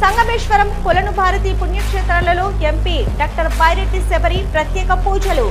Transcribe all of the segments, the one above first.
సంగమేశ్వరం కొలను భారతి పుణ్యక్షేత్రాలలో MP doctor Byreddy Shabari ప్రత్యేక పూజలు.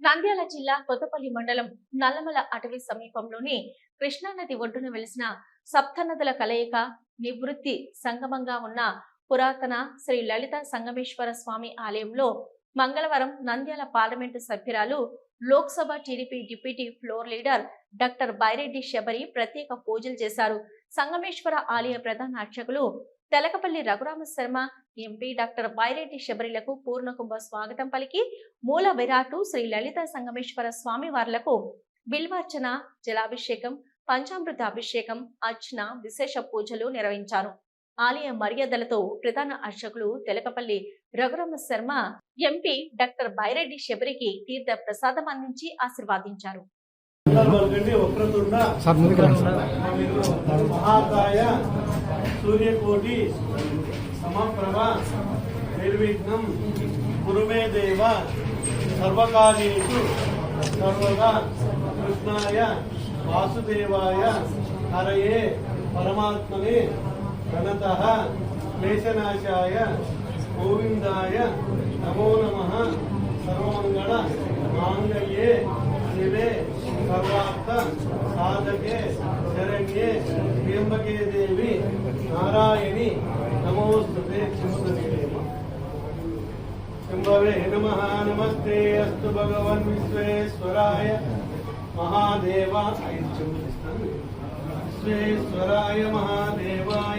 నంద్యాల జిల్లా కొత్తపల్లి మండలం నల్లమల అటవీ సమీపంలోని కృష్ణానది ఒడ్డున వెలిసిన సప్తనదుల కలయిక నివృత్తి సంగమంగా ఉన్న పురాతన శ్రీ లలిత సంగమేశ్వర స్వామి ఆలయంలో మంగళవారం నంద్యాల పార్లమెంటు సభ్యురాలు Lok Sabha TDP deputy floor leader doctor Byreddy Shabari ప్రత్యేక పూజలు చేశారు. సంగమేశ్వర ఆలయ ప్రధాన అర్చకులు తెలకపల్లి రఘురామ శర్మ ఎంపీ డాక్టర్ బైరెడ్డి శబరిలకు పూర్ణకుంభ స్వాగతం పలికి మూల విరాటు శ్రీ లలిత సంగమేశ్వర స్వామి వార్లకు బిల్వార్చన జలాభిషేకం పంచామృత అభిషేకం అర్చన విశేష పూజలు నిర్వహించారు. ఆలయ మర్యాదలతో ప్రధాన అర్చకులు తెలకపల్లి రఘురామ శర్మ ఎంపీ డాక్టర్ బైరెడ్డి శబరికి తీర్థ ప్రసాదం అందించి ఆశీర్వాదించారు సూర్యకోటి సమప్రభ నిర్విఘ్నం గురుమే దేవ సర్వకార్యేషు సర్వదా కృష్ణాయ వాసుదేవాయ హరయే పరమాత్మనే ప్రణత క్లేశనాశాయ గోవిందాయ నమో నమ సర్వమంగళ మాంగళ్యే శివే సర్వార్థ సాధకే శరణ్యే త్ర్యంబకే దేవి నారాయణి నమోస్తుతే చింతదేవ శంభవే నమ నమస్తే అస్తు భగవన్ విశ్వేశ్వరాయ మహాదేవ ఐదు చెంబులు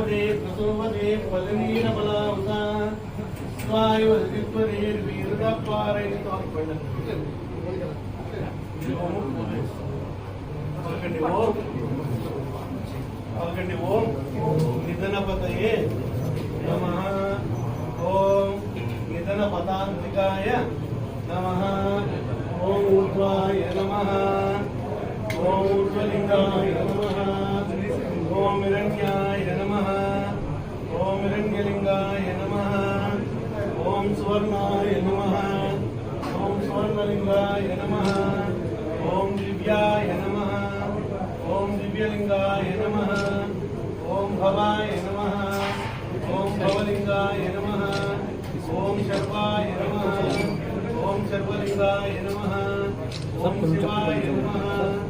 పుష్పావదే ప్రసోవదే పలనీర బలావత స్వాయుర్వీరుడప్పారైన పలకండి ఓం పలకండి ఓం నిధనపతయే నమ ఓం నిధన పతాంతికాయ నమ ఓం ఊర్ధ్వాయ నమ ఓం ఊర్ధ్వలింగాయ నమ ఓం హిరణ్యాయ నమ ఓం హిరణ్యలింగాయ నమ ఓం సువర్ణాయ నమ ఓం సువర్ణలింగాయ నమ ఓం దివ్యాయ నమ ఓం దివ్యలింగాయ నమ ఓం భవాయ నమ ఓం భవలింగాయ నమ ఓం శర్వాయ నమ ఓం శర్వలింగాయ నమ ఓం శివాయ నమ